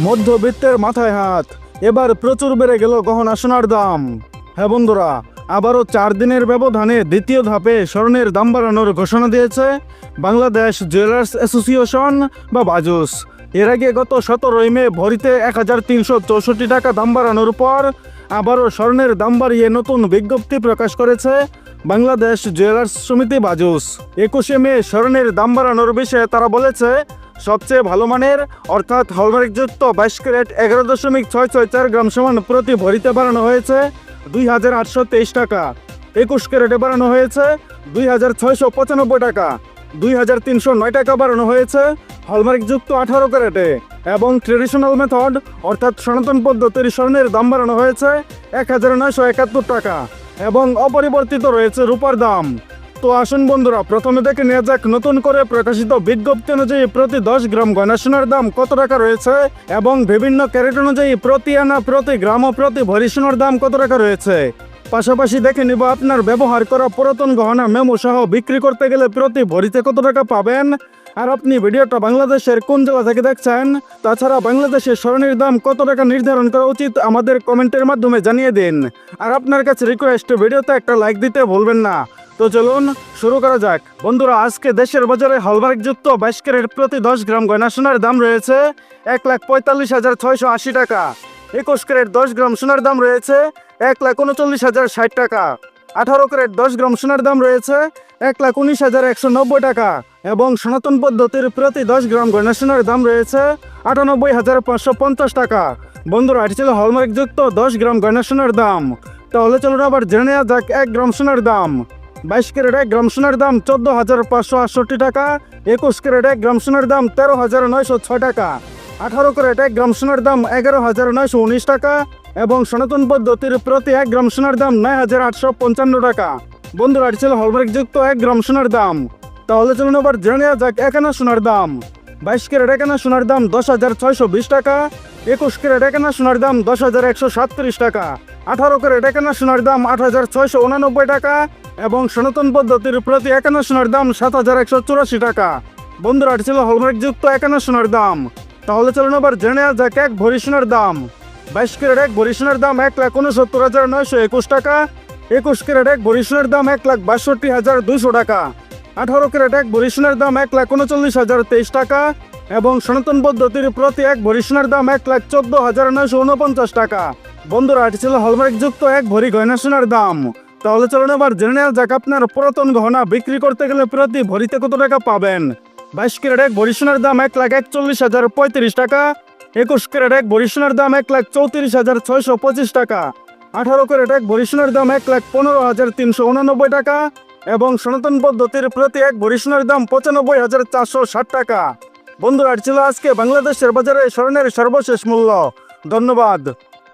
মধ্যবিত্তের মাথায় হাত। এবার প্রচুর বেড়ে গেল গহনা সোনার দাম। হ্যাঁ বন্ধুরা, আবারও চার দিনের ব্যবধানে দ্বিতীয় ধাপে স্বর্ণের দাম বাড়ানোর ঘোষণা দিয়েছে বাংলাদেশ জুয়েলার্স অ্যাসোসিয়েশন বা বাজুস। এর আগে গত সতেরোই মে ভরিতে এক হাজার তিনশো চৌষট্টি টাকা দাম বাড়ানোর পর আবারও স্বর্ণের দাম বাড়িয়ে নতুন বিজ্ঞপ্তি প্রকাশ করেছে বাংলাদেশ জুয়েলার্স সমিতি বাজুস। একুশে মে স্বর্ণের দাম বাড়ানোর বিষয়ে তারা বলেছে সবচেয়ে ভালো মানের, অর্থাৎ হলমার্কযুক্ত বাইশ ক্যারেট এগারো দশমিক ছয় ছয় চার গ্রাম সমান প্রতি ভরিতে বাড়ানো হয়েছে দুই হাজার আটশো তেইশ টাকা। একুশ ক্যারেটে বাড়ানো হয়েছে দুই হাজার ছয়শো পঁচানব্বই টাকা। দুই হাজার তিনশো নয় টাকা বাড়ানো হয়েছে হলমার্কযুক্ত আঠারো ক্যারেটে। এবং ট্রেডিশনাল মেথড, অর্থাৎ সনাতন পদ্ধতির স্বর্ণের দাম বাড়ানো হয়েছে এক হাজার নয়শো একাত্তর টাকা। এবং অপরিবর্তিত রয়েছে রূপার দাম। তো আসুন বন্ধুরা, প্রথমে দেখে নেওয়া যাক, নতুন করে প্রকাশিত বিজ্ঞপ্তি অনুযায়ী প্রতি দশ গ্রাম গয়না সোনার দাম কত টাকা রয়েছে এবং বিভিন্ন ক্যারেট অনুযায়ী প্রতি আনা, প্রতি গ্রাম ও প্রতি ভরি সোনার দাম কত টাকা রয়েছে? পাশাপাশি দেখে নিব আপনার ব্যবহার করা পুরাতন গহনা, মেমো সহ বিক্রি করতে গেলে প্রতি ভরিতে কত টাকা পাবেন? আর আপনি ভিডিওটা বাংলাদেশের কোন জেলা থেকে দেখছেন? তাছাড়া বাংলাদেশের স্বর্ণের দাম কত টাকা নির্ধারণ করা উচিত আমাদের কমেন্টের মাধ্যমে জানিয়ে দিন। আর আপনার কাছে রিকোয়েস্ট ভিডিওতে একটা লাইক দিতে ভুলবেন না। তো চলুন, শুরু করা যাক। বন্ধুরা, আজকে দেশের বাজারে হলমার্কযুক্ত বাইশ ক্যারেট প্রতি দশ গ্রাম গয়না সোনার দাম রয়েছে এক লাখ পঁয়তাল্লিশ হাজার ছয়শো আশি টাকা। একুশ ক্যারেট দশ গ্রাম সোনার দাম রয়েছে এক লাখ উনচল্লিশ হাজার ষাট টাকা। আঠারো ক্যারেট দশ গ্রাম সোনার দাম রয়েছে এক লাখ উনিশ হাজার একশো নব্বই টাকা এবং সনাতন পদ্ধতির প্রতি দশ গ্রাম গয়না সোনার দাম রয়েছে আটানব্বই হাজার পাঁচশো পঞ্চাশ টাকা। বন্ধুরা, এটি ছিল হলমার্কযুক্ত দশ গ্রাম গয়না সোনার দাম। তাহলে চলুন আবার জেনে নেওয়া যাক এক গ্রাম সোনার দাম। বাইশ ক্যারেট এক গ্রাম সোনার দাম চোদ্দ হাজার পাঁচশো আটষট্টি টাকা, একুশ ক্যারেট এক গ্রাম সোনার দাম তেরো হাজার নয়শো ছয় টাকা, আঠারো ক্যারেট এক গ্রাম সোনার দাম এগারো হাজার নয়শো উনিশ টাকা এবং সনাতন পদ্ধতির প্রতি এক গ্রাম সোনার দাম নয় হাজার আটশো পঞ্চান্ন টাকা। বন্ধুরা ছিল হলমার্কযুক্ত এক গ্রাম সোনার দাম। তাহলে চলুন আবার জেনে নেওয়া যাক একানা সোনার দাম। বাইশ ক্যারেট একানা সোনার দাম দশ হাজার ছয়শো বিশ টাকা, একুশ ক্যারেট একানা সোনার দাম দশ হাজার একশো সাতত্রিশ টাকা, আঠারো ক্যারেট একানা সোনার দাম আট হাজার ছয়শো উনানব্বই টাকা এবং সনাতন পদ্ধতির প্রতি একানা সোনার দাম সাত হাজার একশো চুরাশি টাকা। বন্ধুরা ছিল হলমার্কযুক্ত একানা সোনার দাম। তাহলে চলুন আবার জেনে যাক এক ভরি সোনার দাম। বাইশ ক্যারেট এক ভরি সোনার দাম এক লাখ উনসত্তর হাজার নয়শো একুশ টাকা। একুশ ক্যারেট এক ভরি সোনার দাম এক লাখ বাষট্টি হাজার দুইশো টাকা। আঠারো ক্যারেট এক ভরি সোনার দাম এক লাখ উনচল্লিশ হাজার তেইশ টাকা এবং সনাতন পদ্ধতির প্রতি এক ভরি সোনার দাম এক লাখ চোদ্দ হাজার নয়শো উনপঞ্চাশ টাকা। বন্ধুরা ছিল হলমার্কযুক্ত এক ভরি গয়না সোনার দাম। তাহলে চলুন এবার জেনে নেওয়া যাক আপনার পুরাতন গহনা বিক্রি করতে গেলে প্রতি ভরিতে কত টাকা পাবেন? বাইশ ক্যারেট এক ভরি সোনার দাম এক লাখ একচল্লিশ হাজার পঁয়ত্রিশ টাকা, একুশ ক্যারেট এক ভরি সোনার দাম এক লাখ চৌত্রিশ হাজার ছয়শো পঁচিশ টাকা, আঠারো ক্যারেট এক ভরি সোনার দাম এক লাখ পনেরো হাজার তিনশো উনানব্বই টাকা এবং সনাতন পদ্ধতির প্রতি এক ভরি সোনার দাম পঁচানব্বই হাজার চারশো ষাট টাকা। বন্ধুরা ছিল আজকে বাংলাদেশের বাজারে স্বর্ণের সর্বশেষ মূল্য। ধন্যবাদ।